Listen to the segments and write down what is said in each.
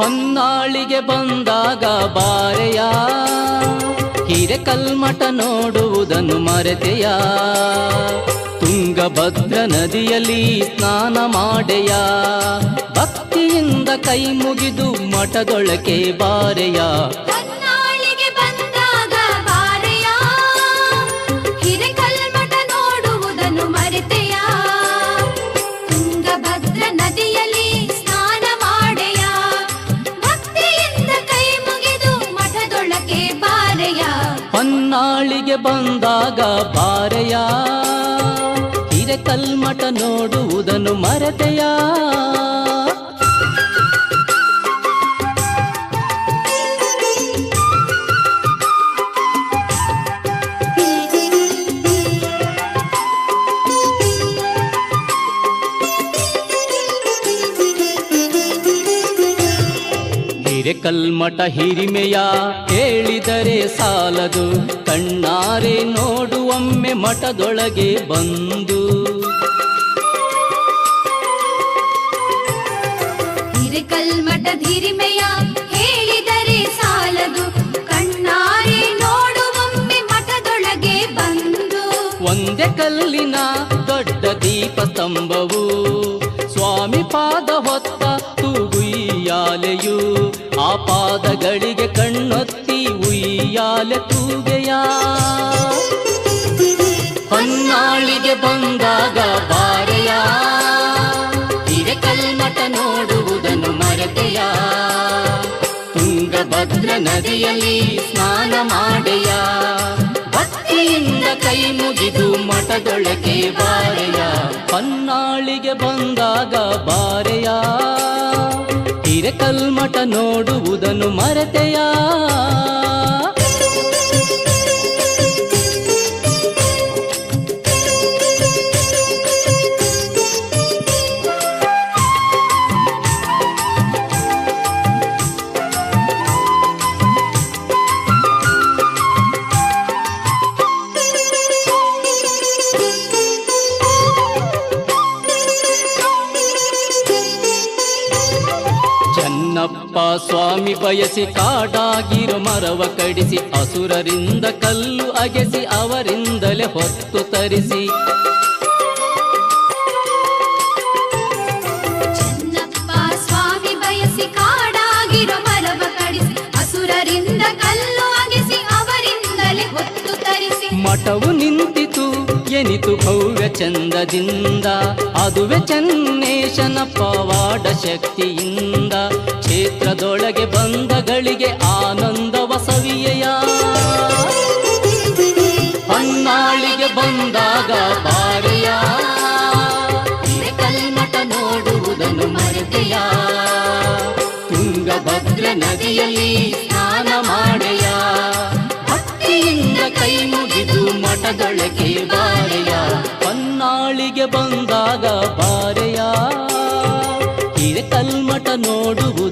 ಹೊನ್ನಾಳಿಗೆ ಬಂದಾಗ ಬಾರೆಯ ಹಿರೆಕಲ್ಮಠ ನೋಡುವುದನ್ನು ಮರೆತೆಯ ತುಂಗಭದ್ರ ನದಿಯಲ್ಲಿ ಸ್ನಾನ ಮಾಡೆಯ ಭಕ್ತಿಯಿಂದ ಕೈ ಮುಗಿದು ಮಠದೊಳಕೆ ಬಾರೆಯ ಹೊನ್ನಾಳಿಗೆ ಬಂದಾಗ ಬಾರೆಯ. ಹಿರೆಕಲ್ಮಠ ನೋಡುವುದನ್ನು ಮರೆತೆಯ. ಹಿರೆಕಲ್ಮಠ ಹಿರಿಮೆಯ ಹೇಳಿದರೆ ಸಾಲದು ಕಣ್ಣಾರೆ ನೋಡುವೊಮ್ಮೆ ಮಠದೊಳಗೆ ಬಂದು. ಹಿರೇಕಲ್ಮಠ ಹಿರಿಮೆಯ ಹೇಳಿದರೆ ಸಾಲದು ಕಣ್ಣಾರೆ ನೋಡುವೊಮ್ಮೆ ಮಠದೊಳಗೆ ಬಂದು. ಒಂದೇ ಕಲ್ಲಿನ ದೊಡ್ಡ ದೀಪ ಸ್ತಂಭವು ಸ್ವಾಮಿ ಪಾದ ಹೊತ್ತ ತೂಗುಯ್ಯಾಲೆಯು. ಆ ಪಾದಗಳಿಗೆ ಕಣ್ಣೊತ್ತಿ ಉಯ್ಯಾಲೆ ತೂಗೆಯ? ಹೊನ್ನಾಳಿಗೆ ಬಂದಾಗ ಬಾರೆಯ? ಹಿರೇಕಲ್ಮಠ ನೋಡುವುದನ್ನು ಮರೆತೆಯ? ತುಂಗಭದ್ರ ನದಿಯಲ್ಲಿ ಸ್ನಾನ ಮಾಡೆಯ? ಭಕ್ತಿಯಿಂದ ಕೈ ಮುಗಿದು ಮಠದೊಳಗೆ ಬಾರೆಯ? ಹೊನ್ನಾಳಿಗೆ ಬಂದಾಗ ಬಾರೆಯ? ಹಿರೇಕಲ್ಮಠ ನೋಡುವುದನ್ನು ಮರೆತೆಯ? ಚೆನ್ನಪ್ಪ ಸ್ವಾಮಿ ಬಯಸಿ ಕಾಡಾಗಿರು ಮರವ ಕಡಿಸಿ ಅಸುರರಿಂದ ಕಲ್ಲು ಅಗೆಸಿ ಅವರಿಂದಲೇ ಹೊತ್ತು ತರಿಸಿ. ಚೆನ್ನಪ್ಪ ಸ್ವಾಮಿ ಬಯಸಿ ಕಾಡಾಗಿರೋ ಮರವ ಕಡಿಸಿ ಅಸುರರಿಂದ ಕಲ್ಲು ಅಗೆಸಿ ಅವರಿಂದಲೇ ಹೊತ್ತು ತರಿಸಿ. ಮಠವು ನಿಂತಿತು ಎನಿತು ಭವ್ಯ ಚಂದದಿಂದ ಅದುವೆ ಚನ್ನೇಶನ ಪವಾಡ ಶಕ್ತಿಯಿಂದ. ಕ್ಷೇತ್ರದೊಳಗೆ ಬಂದಗಳಿಗೆ ಆನಂದ ಸವಿಯೆಯ ಹೊನ್ನಾಳಿಗೆ ಬಂದಾಗ ಬಾರೆಯ ಕಲ್ಮಠ ನೋಡುವುದನ್ನು ಮರೆತೆಯ. ತುಂಗಭದ್ರ ನದಿಯಲ್ಲಿ ಕೈ ಮುಗಿದು ಮಠದೊಳಗೆ ಬಾರೆಯ. ಹೊನ್ನಾಳಿಗೆ ಬಂದಾಗ ಬಾರೆಯ. ಹಿರೇಕಲ್ಮಠ ನೋಡುವುದನ್ನು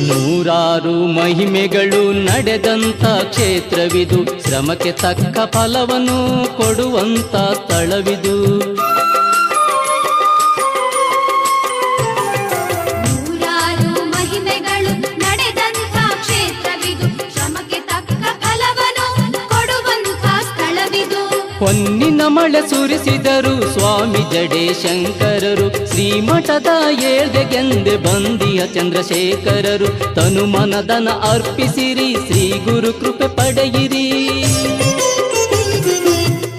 ನೂರಾರು ಮಹಿಮೆಗಳು ನಡೆದಂತ ಕ್ಷೇತ್ರವಿದು. ಶ್ರಮಕ್ಕೆ ತಕ್ಕ ಫಲವನ್ನು ಕೊಡುವಂತ ಸ್ಥಳವಿದು. ಹೊನ್ನಿನ ಮಳೆ ಸುರಿಸಿದರು ಸ್ವಾಮಿ ಜಡೆ ಶಂಕರರು ಶ್ರೀಮಠದ ಏಳ್ಗೆಗೆಂದೆ ಬಂದಿಯ ಚಂದ್ರಶೇಖರರು. ತನು ಮನದನ ಅರ್ಪಿಸಿರಿ, ಶ್ರೀ ಗುರು ಕೃಪೆ ಪಡೆಯಿರಿ.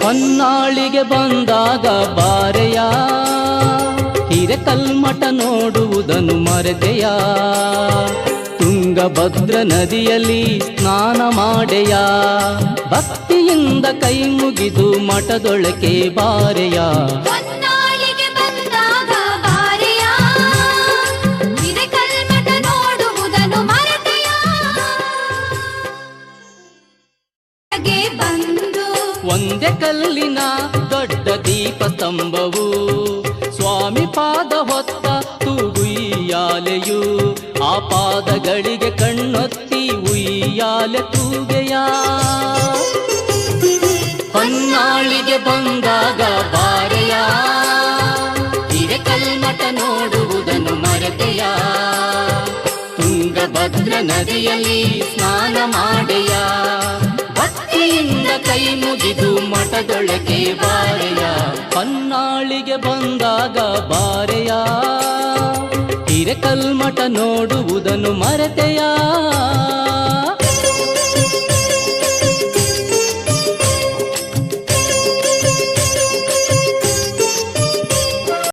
ಹೊನ್ನಾಳಿಗೆ ಬಂದಾಗ ಬಾರೆಯ ಹಿರೇಕಲ್ಮಠ ನೋಡುವುದನ್ನು ಮರೆತೆಯ ತುಂಗಭದ್ರ ನದಿಯಲ್ಲಿ ಸ್ನಾನ ಮಾಡೆಯ ಭಕ್ತಿಯಿಂದ ಕೈ ಮುಗಿದು ಮಠದೊಳಕೆ ಬಾರೆಯ. ಒಂದೇ ಕಲ್ಲಿನ ದೊಡ್ಡ ದೀಪ ಸ್ತಂಭವು ಸ್ವಾಮಿ ಪಾದ ಬಾಲೆಯು ಆ ಪಾದಗಳಿಗೆ ಕಣ್ಣೊತ್ತಿ ಉಯ್ಯಾಲೆ ತೂಗೆಯ? ಹೊನ್ನಾಳಿಗೆ ಬಂದಾಗ ಬಾರೆಯ? ಹಿರೇಕಲ್ಮಠ ನೋಡುವುದನ್ನು ಮರೆತೆಯ? ತುಂಗಭದ್ರ ನದಿಯಲ್ಲಿ ಸ್ನಾನ ಮಾಡೆಯ? ಭಕ್ತಿಯಿಂದ ಕೈ ಮುಗಿದು ಮಠದೊಳಗೆ ಬಾರೆಯ? ಹೊನ್ನಾಳಿಗೆ ಬಂದಾಗ ಬಾರೆಯ? ಹಿರೇಕಲ್ಮಠ ನೋಡುವುದನ್ನು ಮರೆತೆಯ?